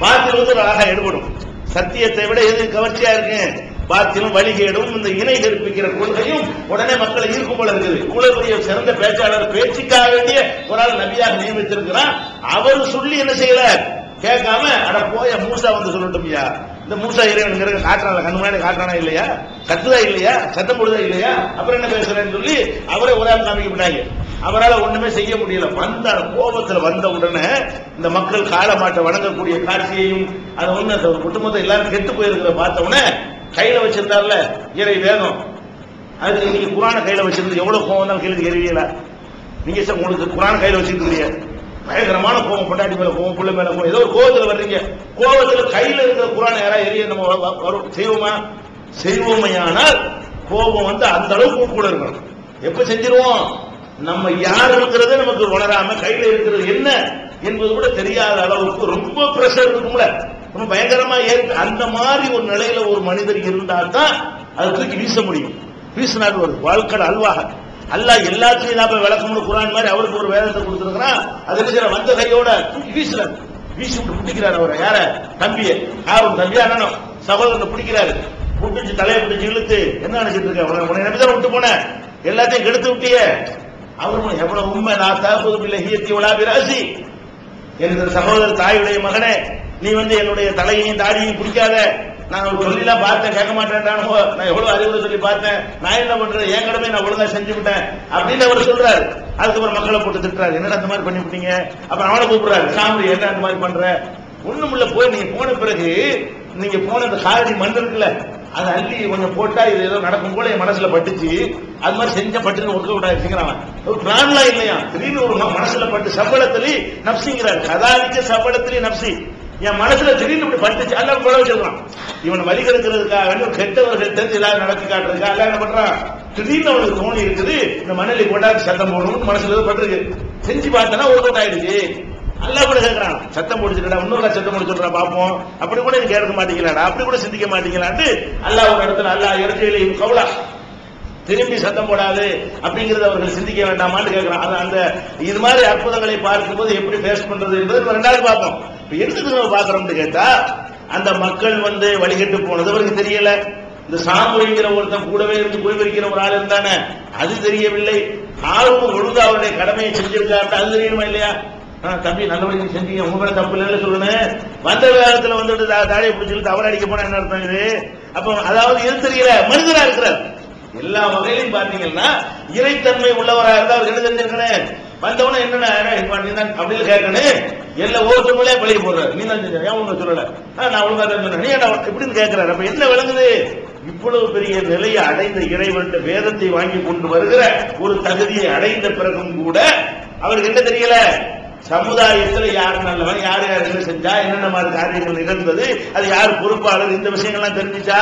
பாத்தில் வந்து அழகா எடுபடும். சத்தியத்தை விட எது கவர்ச்சியா இருக்கு? பாத்திலும் வழிகேடும் இந்த இணை கற்பிக்கிற கொள்கையும் உடனே மக்களை ஈர்க்கும் போல இருக்குது. இவ்வளவு சிறந்த பேச்சாளர் பேச்சுக்காக வேண்டிய ஒரு ஆள் நபியாக நியமித்திருக்கிறான் அவர் சொல்லி என்ன செய்யல? கேட்காம அட போய மூசா வந்து சொல்லட்டும்யா இந்த மூசா இறைவன் காட்டுறாங்க கண்ணு முன்னாடி காட்டுறானா இல்லையா? கத்துதா இல்லையா? சத்தம் போடுதா இல்லையா? அப்புறம் என்ன பேசுறேன்னு சொல்லி அவரே ஒரு ஆள் காமிக்கப்பட்டாங்க அவரால் ஒண்ணுமே செய்ய முடியல. வந்த கோபத்துல வந்த உடனே இந்த மக்கள் காலமாட்ட வணங்கக்கூடிய காட்சியையும் அதை ஒண்ணு அந்த ஒரு எல்லாரும் கெட்டு போயிருக்கிறத பார்த்த உடனே கையில வச்சிருந்தார்ல இறை வேகம். அது நீங்க குரான கையில வச்சிருந்து எவ்வளவு கோவம் தான் கையில எரியல. நீங்க சார் உங்களுக்கு குரான கையில வச்சிருக்கீங்க பயங்கரமான கோவம் பொண்டாட்டி மேல கோவம் பிள்ளை மேல கோவம் ஏதோ ஒரு கோவத்துல வர்றீங்க. கோவத்துல கையில இருக்கிற குரான் யாராவது எரிய நம்ம வரும். செய்வோமா? செய்வோமையானால் கோபம் வந்து அந்த அளவுக்கு கூட இருக்கணும். எப்ப செஞ்சிருவோம்? நம்ம யார் இருக்கிறத நமக்கு உணராம கையில இருக்கிறது என்ன என்பது கூட தெரியாத அளவுக்கு ரொம்ப பிரஷர் இருக்கும்ல. ரொம்ப பயங்கரமா ஏற்க அந்த மாதிரி ஒரு நிலையில ஒரு மனிதர் இருந்தால் தான் அதை தூக்கி வீச முடியும். வீசினார் ஒரு வாழ்க்கை அல்வாக. அல்லா எல்லாத்தையும் நான் போய் விளக்கம்னு குரான் மாதிரி அவருக்கு ஒரு வேதத்தை கொடுத்துருக்கிறான். அது இருக்கிற வந்த கையோட தூக்கி வீசுறாரு. வீசி விட்டு பிடிக்கிறார் அவரை. யார? தம்பியை. யாரும் தம்பியா அண்ணனும் சகோதரனை பிடிக்கிறாரு. பிடிச்சி தலையை பிடிச்சி இழுத்து. என்ன நினைச்சிட்டு இருக்க? உன- உன்னை நம்பிதான் விட்டு போனேன்? எல்லாத்தையும் கெடுத்து விட்டியே. அவர் எவ்வளவு உண்மை நான் தாக்குது பிள்ளை ஹியத்தி உலா பிராசி. என்ற சகோதரர் தாயுடைய மகனே நீ வந்து என்னுடைய தலையையும் தாடியையும் பிடிக்காத. நான் ஒரு சொல்லிலாம் பார்த்தேன் கேட்க மாட்டேன்டானோ நான் எவ்வளவு அறிவுரை சொல்லி பார்த்தேன். நான் என்ன பண்றேன் என் கடமை நான் ஒழுங்கா செஞ்சு விட்டேன். அப்படின்னு அவர் சொல்றாரு. அதுக்கப்புறம் மக்களை போட்டு திட்டுறாரு. என்னடா அந்த மாதிரி பண்ணி விட்டீங்க? அப்புறம் அவனை கூப்பிடுறாரு. சாமி என்ன அந்த மாதிரி பண்ற? ஒண்ணுமில்ல போய் நீங்க போன பிறகு நீங்க போன அந்த காரடி மண் இருக்குல்ல அதை அள்ளி கொஞ்சம் போட்டா இது ஏதோ நடக்கும் போல என் மனசுல பட்டுச்சு. அது மாதிரி செஞ்ச பட்டுன்னு ஒர்க் அவுட் ஒரு பிளான்லாம் இல்லையா? திடீர்னு ஒரு மனசுல பட்டு சம்பளத்திலே நப்சிங்கிறார். கதாலிக்க சம்பளத்திலே நப்சி. என் மனசுல திடீர்னு இப்படி பட்டுச்சு. எல்லாம் போட வச்சிருக்கான் இவன் வழி கெடுக்கிறதுக்காக வேண்டி ஒரு கெட்டவர்கள் தெரிஞ்சு எல்லாரும் நடத்தி காட்டுறதுக்காக எல்லாம் என்ன பண்றான்? திடீர்னு அவனுக்கு தோணி இருக்குது. இந்த மணலி போட்டா சத்தம் போடணும்னு மனசுல ஏதோ பட்டிருக்கு. செஞ்சு பார்த்தனா ஒர்க் அவுட் ஆயிடுச்சு. அல்லாஹ் கூட கேட்கறான் சத்தம் முடிச்சுடா இன்னொரு சத்தம் முடிச்சுடுறா பார்ப்போம் பாப்போம். அப்படி கூட நீ கேட்க மாட்டீங்களாடா அப்படி கூட சிந்திக்க மாட்டீங்களான்ட்டு அல்லாஹ் ஒரு இடத்துல அல்லாஹ் இறக்கையிலையும் கவுலா. திரும்பி சத்தம் போடாது அப்படிங்கறத அவர்கள் சிந்திக்க வேண்டாமான்னு கேட்கிறான் அது அந்த இது மாதிரி அற்புதங்களை பார்க்கும்போது எப்படி ஃபேஸ் பண்றது என்பது நம்ம ரெண்டாவது பார்ப்போம். இப்ப எதுக்கு நம்ம பாக்குறோம்னு கேட்டா அந்த மக்கள் வந்து வழிகட்டு போனது அவருக்கு தெரியல. இந்த சாமுறைங்கிற ஒருத்தன் கூடவே இருந்து குடிவரிக்கிற ஒரு ஆள் இருந்தானே அது தெரியவில்லை. ஆளும் ஒழுங்கு அவருடைய கடமையை செஞ்சிருக்காரு அது தெரியணுமா இல்லையா? ஆ, தம்பி வழி செஞ்சீங்க உங்க மேல தப்பு இல்லைன்னு சொல்லணும் வந்த வேகத்துல வந்துட்டு தாடியை பிடிச்சிட்டு தவறு அடிக்க போனா என்ன அர்த்தம் இது. அப்போ அதாவது எது தெரியல? மனிதரா இருக்கிறார். எல்லா வகையிலும் பாத்தீங்கன்னா இறைத்தன்மை உள்ளவரா இருந்தா அவர் என்ன தெரிஞ்சிருக்கணும்? வந்தவன என்னடா நீ தான் அப்படின்னு கேட்கணும். எல்லா ஒவ்வொருத்தவங்களே பழகி போடுறாரு. நீ தான் செஞ்ச ஏன் உங்க சொல்லல? ஆ, நான் ஒழுங்கா தான் சொன்னேன். நீ என்ன இப்படின்னு கேட்கிறாரு? அப்ப என்ன விளங்குது? இவ்வளவு பெரிய நிலையை அடைந்த இறைவன் வேதத்தை வாங்கி கொண்டு வருகிற ஒரு தகுதியை அடைந்த பிறகும் கூட அவருக்கு என்ன தெரியல? சமுதாயத்தில் யார் நல்லவன் யார் யார் என்ன செஞ்சா என்னென்ன மாதிரி காரியங்கள் நிகழ்ந்தது அது யார் பொறுப்பாளர் இந்த விஷயங்கள்லாம் தெரிஞ்சுச்சா?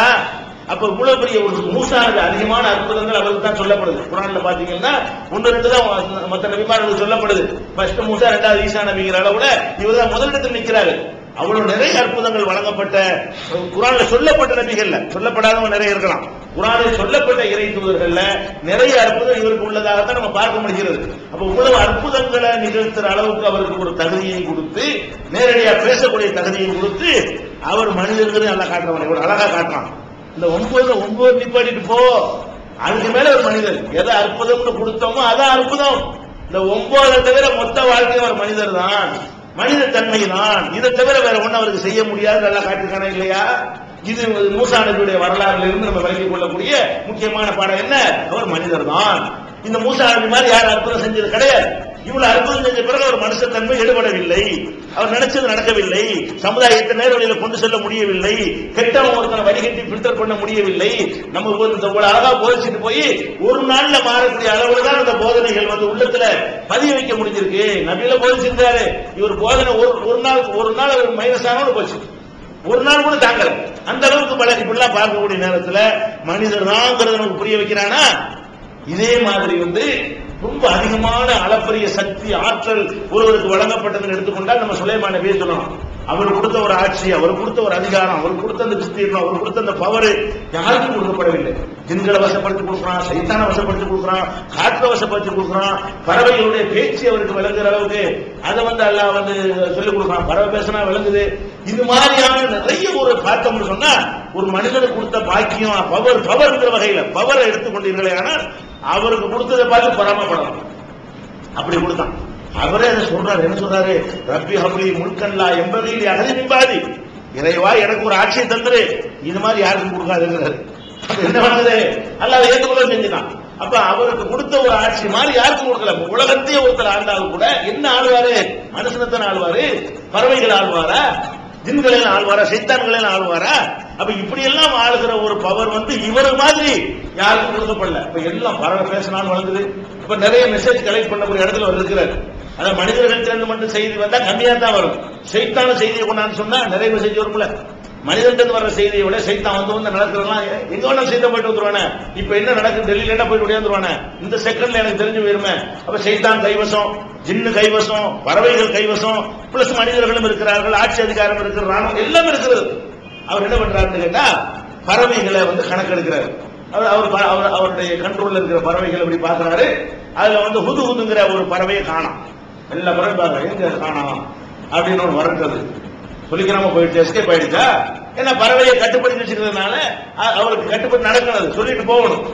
அப்ப இவ்வளவு பெரிய ஒரு மூசானது அதிகமான அற்புதங்கள் அவருக்கு தான் சொல்லப்படுது. குரான்ல பாத்தீங்கன்னா ஒன்று ரெண்டு தான் மற்ற நபிமார்களுக்கு சொல்லப்படுது. ஃபர்ஸ்ட் மூசா ரெண்டாவது ஈசா நபிங்கிற அளவுல இவர் தான் முதலிடத்தில் நிற்கிறாரு. அவ்வளவு நிறைய அற்புதங்கள் வழங்கப்பட்ட குரான்ல சொல்லப்பட்ட நபிகள்ல சொல்லப்படாதவங்க நிறைய இருக்கலாம். குரானில் சொல்லப்பட்ட இறை தூதர்கள்ல நிறைய அற்புதம் இவருக்கு உள்ளதாகத்தான் நம்ம பார்க்க முடிகிறது. அப்ப இவ்வளவு அற்புதங்களை நிகழ்த்துற அளவுக்கு அவருக்கு ஒரு தகுதியை கொடுத்து நேரடியா பேசக்கூடிய தகுதியை கொடுத்து அவர் மனிதர்களையும் நல்லா காட்டுறவன் இவர் அழகா காட்டுறான். இந்த ஒன்பது ஒன்பது நிப்பாட்டிட்டு போ. அதுக்கு மேல ஒரு மனிதர். எதை அற்புதம்னு கொடுத்தோமோ அதான் அற்புதம். இந்த ஒன்பதை தவிர மொத்த வாழ்க்கையும் ஒரு மனிதர் தான் மனித தன்மை தான் இதை தவிர வேற ஒண்ணு அவருக்கு செய்ய முடியாது. நல்லா காட்டிருக்கானே இல்லையா? இது மூசா நபியுடைய வரலாறுல இருந்து நம்ம விளங்கிக் கொள்ளக்கூடிய முக்கியமான பாடம் என்ன? அவர் மனிதர் தான் இந்த மூசா நபி மாதிரி யார் அற்புதம் செஞ்சது கிடையாது. இவ்வளவு அற்புதம் செஞ்ச பிறகு அவர் மனுஷத்தன்மை ஈடுபடவில்லை அவர் நினைச்சது நடக்கவில்லை. சமுதாயத்தை நேர்வழியில கொண்டு செல்ல முடியவில்லை. கெட்டவன் ஒருத்தனை வடிகட்டி பில்டர் பண்ண முடியவில்லை. நம்ம இவ்வளவு அழகா போதிச்சுட்டு போய் ஒரு நாள்ல மாறக்கூடிய அளவுல தான் அந்த போதனைகள் வந்து உள்ளத்துல பதிய வைக்க முடிஞ்சிருக்கு. நபியில போதிச்சிருந்தாரு. இவர் போதனை ஒரு ஒரு நாள் ஒரு நாள் அவர் மைனஸ் ஆனோடு போச்சு. ஒரு நாள் கூட தாங்கல. அந்த அளவுக்கு பழகி இப்படிலாம் பார்க்கக்கூடிய நேரத்துல மனிதர் தாங்கிறத நமக்கு புரிய வைக்கிறானா? இதே மாதிரி வந்து ரொம்ப அதிகமான அளப்பரிய சக்தி ஆற்றல் ஒருவருக்கு வழங்கப்பட்டதுன்னு எடுத்துக்கொண்டால் நம்ம சுலைமான பேசணும். அவர் கொடுத்த ஒரு ஆட்சி அவர் கொடுத்த ஒரு அதிகாரம் அவர் கொடுத்த அந்த விஸ்தீர்ணம் அவர் கொடுத்த அந்த பவர் யாருக்கும் கொடுக்கப்படவில்லை. ஜின்களை வசப்படுத்தி கொடுக்குறான் சைத்தான வசப்படுத்தி கொடுக்குறான் காற்றை வசப்படுத்தி கொடுக்குறான். பறவைகளுடைய பேச்சு அவருக்கு விளங்குற அளவுக்கு அதை வந்து எல்லாம் வந்து சொல்லிக் கொடுக்குறான். பறவை பேசினா விளங்குது. இது மாதிரியான நிறைய ஒரு பார்த்தோம்னு சொன்னா ஒரு மனிதனுக்கு கொடுத்த பாக்கியம் பவர் பவர்ங்கிற வகையில பவரை எடுத்துக்கொண்டீர்களே ஆனால் அவருக்கு கொடுத்ததை பார்த்து பொறாமப்படலாம். அப்படி கொடுத்தான். அவரே அதை சொல்றாரு. என்ன சொல்றாரு? ரப்பி ஹப்லி முல்கல்லா எண்பதில் அகதி நிம்பாதி இறைவா எனக்கு ஒரு ஆட்சியை தந்துரு. இது மாதிரி யாருக்கும் கொடுக்காதுங்கிறாரு. என்ன பண்ணுது? அல்லாத ஏற்றுக்கொள்ள செஞ்சுதான் அப்ப அவருக்கு கொடுத்த ஒரு ஆட்சி மாதிரி யாருக்கும் கொடுக்கல. உலகத்தையே ஒருத்தர் ஆண்டாலும் கூட என்ன ஆழ்வாரு? மனுஷனத்தன் ஆழ்வாரு? பறவைகள் ஆழ்வாரா? ஜின்களில் ஆழ்வாரா? சைத்தான்களில் ஆழ்வாரா? அப்ப இப்படி எல்லாம் ஆளுகிற ஒரு பவர் வந்து இவர் மாதிரி யாருக்கும் கொடுக்கப்படல. இப்ப எல்லாம் பறவை பேசினாலும் வளர்ந்தது இப்ப நிறைய மெசேஜ் கலெக்ட் பண்ண ஒரு இடத்துல அவர் இருக்கிறார். அதான் மனிதர்கள் சேர்ந்து மட்டும் செய்தி வந்தா கம்மியா தான் வரும். சைத்தான செய்தியை கொண்டாந்து சொன்னா நிறைவு செஞ்சு வரும்ல மனிதன்ட்டு வர்ற செய்தியை விட சைத்தான் வந்து வந்து நடக்கிறதெல்லாம் எங்க வேணா சைத்தம் போயிட்டு வந்துருவானே. இப்ப என்ன நடக்குது? டெல்லியில என்ன போயிட்டு உடையாந்துருவானே இந்த செகண்ட்ல எனக்கு தெரிஞ்சு போயிருமே. அப்ப சைத்தான் கைவசம் ஜின்னு கைவசம் பறவைகள் கைவசம் பிளஸ் மனிதர்களும் இருக்கிறார்கள் ஆட்சி அதிகாரம் இருக்கிற ராணுவம் எல்லாம் இருக்கிறது. அவர் என்ன பண்றாருன்னு கேட்டா பறவைகளை வந்து கணக்கெடுக்கிறாரு. அவர் அவர் ப- அவர் அவருடைய கண்ட்ரோல்ல இருக்கிற பறவைகள் அப்படி பாக்குறாரு அதுல வந்து ஹுது ஹுதுங்கிற ஒரு பறவையை காணாம். எல்லா பறவை பாக்குறாரு எங்க காணோம் அப்படின்னு ஒன்று வரட்டுறது சொல்லிக்கிறாம போயிடுச்சு எஸ்கேப் ஆயிடுச்சா? ஏன்னா பறவையை கட்டுப்படுத்தி வச்சுக்கிறதுனால அவருக்கு கட்டுப்பட்டு நடக்கிறது சொல்லிட்டு போகணும்.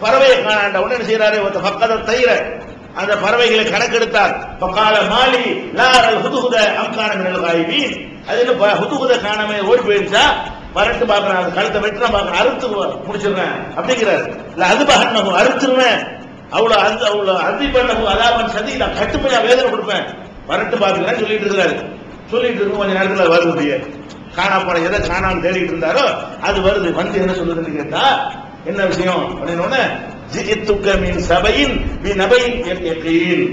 பறவையை காணாண்ட உடனே என்ன செய்யறாரு ஒருத்த பக்கத்தை தயிர அந்த பறவைகளை கணக்கெடுத்தார். பக்கால மாலி லாரல் ஹுதுகுத அம்கான மினல் காய்வி அது என்ன ப- ஹுதுகுத காணமே ஓடி போயிருச்சா? பரட்டு பாக்குறேன் கழுத்தை வெட்டுறேன் பாக்குறேன் அறுத்து முடிச்சிடுறேன் அப்படிங்கிறாரு. இல்ல அது பகன் அறுத்துருவேன் அவ்வளவு அந்த அவ்வளவு அதி பண்ண அதான் சதி நான் கட்டுமையா வேதனை கொடுப்பேன். வரட்டு பாக்குறேன் சொல்லிட்டு இருக்கிறாரு சொல்லிட்டு இருக்கும் கொஞ்ச நேரத்தில் வருது. காணா போன எதை காணாமல் தேடிட்டு இருந்தாரோ அது வருது. வந்து என்ன சொல்லுதுன்னு கேட்டா என்ன விஷயம் அப்படின்னு உடனே, மீன் சபையின் மீ நபையின் யக்கீன்.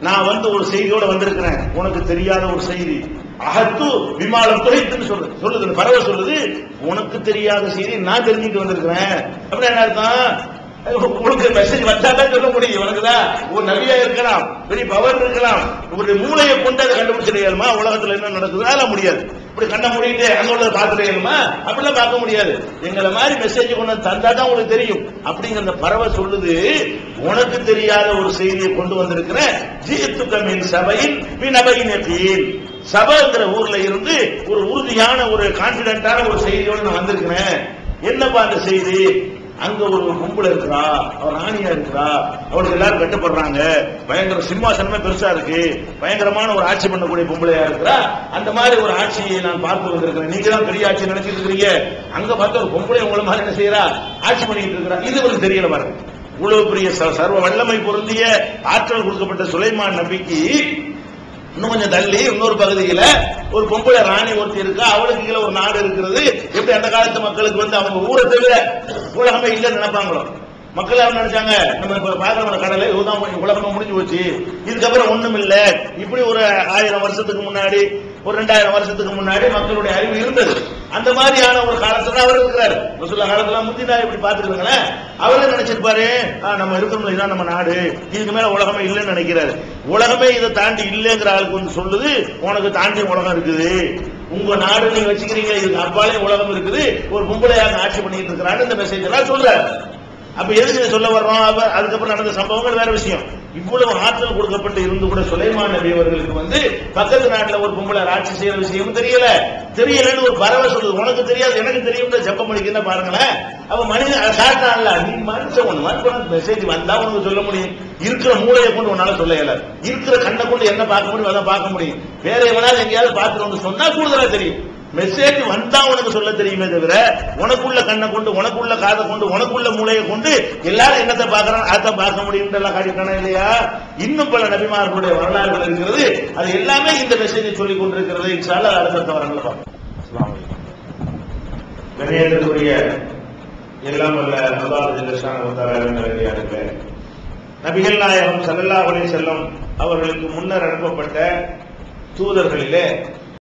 நான் வந்து ஒரு செய்தியோட வந்திருக்கிறேன். உனக்கு தெரியாத ஒரு செய்தி. அகத்து விமானம் துறைத்துன்னு சொல்லுது சொல்லுது பறவை சொல்லுது. உனக்கு தெரியாத செய்தி நான் தெரிஞ்சுட்டு வந்திருக்கிறேன். அப்படின்னு என்ன அர்த்தம்? உங்களுக்கு மெசேஜ் வந்தாதான் சொல்ல முடியும். உனக்குதா? ஒரு நவியா இருக்கலாம் பெரிய பவர் இருக்கலாம். ஒரு மூளையை கொண்டு அதை கண்டுபிடிச்சிடையாலுமா உலகத்துல என்ன நடக்குது? அதெல்லாம் முடியாது. இப்படி கண்ட முடியிட்டே அங்க உள்ளதை பார்த்துடையாலுமா அப்படிலாம் பார்க்க முடியாது. எங்களை மாதிரி மெசேஜ் கொண்டு வந்து தந்தா தான் உங்களுக்கு தெரியும். அப்படிங்கிற அந்த பறவை சொல்லுது. உனக்கு தெரியாத ஒரு செய்தியை கொண்டு வந்திருக்கிறேன் ஜீத்துக்கமின் சபையின் வினபையின் எப்பீன் சபைங்கிற ஊர்ல இருந்து ஒரு உறுதியான ஒரு கான்பிடென்டான ஒரு செய்தியோடு நான் வந்திருக்கிறேன். என்னப்பா அந்த செய்தி? அங்க ஒரு பொம்பளை இருக்கிறா அவர் ராணியா இருக்கிறா அவளுக்கு எல்லாரும் கட்டுப்படுறாங்க. பயங்கர சிம்மாசனமே பெருசா இருக்கு. பயங்கரமான ஒரு ஆட்சி பண்ணக்கூடிய பொம்பளையா இருக்கிறா? அந்த மாதிரி ஒரு ஆட்சியை நான் பார்த்து வந்திருக்கிறேன் நீங்க தான் பெரிய ஆட்சி நினைச்சிட்டு இருக்கிறீங்க. அங்க பார்த்த ஒரு பொம்பளை உங்களை மாதிரி என்ன செய்யறா? ஆட்சி பண்ணிட்டு இருக்கிறா. இது உங்களுக்கு தெரியல பாருங்க. இவ்வளவு பெரிய ச- சர்வ வல்லமை பொருந்திய ஆற்றல் கொடுக்கப்பட்ட சுலைமான் நபிக்கு இன்னும் கொஞ்சம் தள்ளி இன்னொரு பகுதியில ஒரு பொம்பளை ராணி ஒருத்தி இருக்கா அவளுக்கு கீழே ஒரு நாடு இருக்கிறது. எப்படி அந்த காலத்து மக்களுக்கு வந்து அவங்க ஊரை தவிர உலகமே இல்லைன்னு நினைப்பாங்களோ? மக்கள் யாரும் நினைச்சாங்க? நம்ம இப்ப பாக்குற கடலை இதுதான் உலகமா முடிஞ்சு போச்சு. இதுக்கப்புறம் ஒண்ணும் இல்ல இப்படி ஒரு ஆயிரம் வருஷத்துக்கு முன்னாடி ஒரு ரெண்டாயிரம் வருஷத்துக்கு முன்னாடி மக்களுடைய அறிவு இருந்தது. அந்த மாதிரியான ஒரு காலத்துல அவர் இருக்கிறார். ரசூல்லா காலத்துல முந்தினா இப்படி பாத்துருங்களேன் அவரே நினைச்சிருப்பாரு? நம்ம இருக்கிறோம் இதான் நம்ம நாடு. இதுக்கு மேல உலகமே இல்லைன்னு நினைக்கிறாரு. உலகமே இதை தாண்டி இல்லைங்கிற ஆளுக்கு வந்து சொல்லுது உனக்கு தாண்டி உலகம் இருக்குது. உங்க நாடு நீங்க வச்சுக்கிறீங்க இதுக்கு அப்பாலே உலகம் இருக்குது. ஒரு பொம்பளையாக ஆட்சி பண்ணிட்டு இருக்கிறான்னு இந்த மெசேஜ் எல்லாம் சொல்றாரு. அப்ப எதுக்கு சொல்ல வர்றோம்? அதுக்கப்புறம் நடந்த சம்பவங்கள் வேற விஷயம். இவ்வளவு ஆற்றல் கொடுக்கப்பட்டு இருந்து கூட சுலைமான் நபி அவர்களுக்கு வந்து பக்கத்து நாட்டுல ஒரு பொம்பளை ஆட்சி செய்யற விஷயமும் தெரியல. தெரியலன்னு ஒரு பறவை சொல்லுது. உனக்கு தெரியாது எனக்கு தெரியும் ஜப்பம் அடிக்கிறத பாருங்களேன். அவ மனிதன் சாட்டான்ல நீ மனுஷன் ஒண்ணு மனுஷன் மெசேஜ் வந்தா உனக்கு சொல்ல முடியும். இருக்கிற மூளையை கொண்டு உன்னால சொல்ல இயலாது இருக்கிற கண்ணை கொண்டு என்ன பார்க்க முடியும் அதான் பார்க்க முடியும். வேற எவனாவது எங்கேயாவது பார்த்துட்டு வந்து சொன்னா கூடுதலா தெரியும். மெசேஜ் வந்தா உனக்கு சொல்ல தெரியுமே தவிர உனக்குள்ள கண்ணை கொண்டு உனக்குள்ள காதை கொண்டு உனக்குள்ள மூளையை கொண்டு எல்லாரும் என்னத்தை பார்க்கறான் அதை பார்க்க முடியும் எல்லாம் காட்டிட்டானா இல்லையா? இன்னும் பல நபிமார்களுடைய வரலாறுகள் இருக்கிறது. அது எல்லாமே இந்த மெசேஜை சொல்லிக் கொண்டிருக்கிறது. இன்ஷால்லா அடுத்த வரங்களை பார்ப்போம். அஸ்ஸலாமு எல்லாம் அல்ல அல்லாஹ் நபிகள் நாயகம் ஸல்லல்லாஹு அலைஹி அவர்களுக்கு முன்னர் அனுப்பப்பட்ட தூதர்களிலே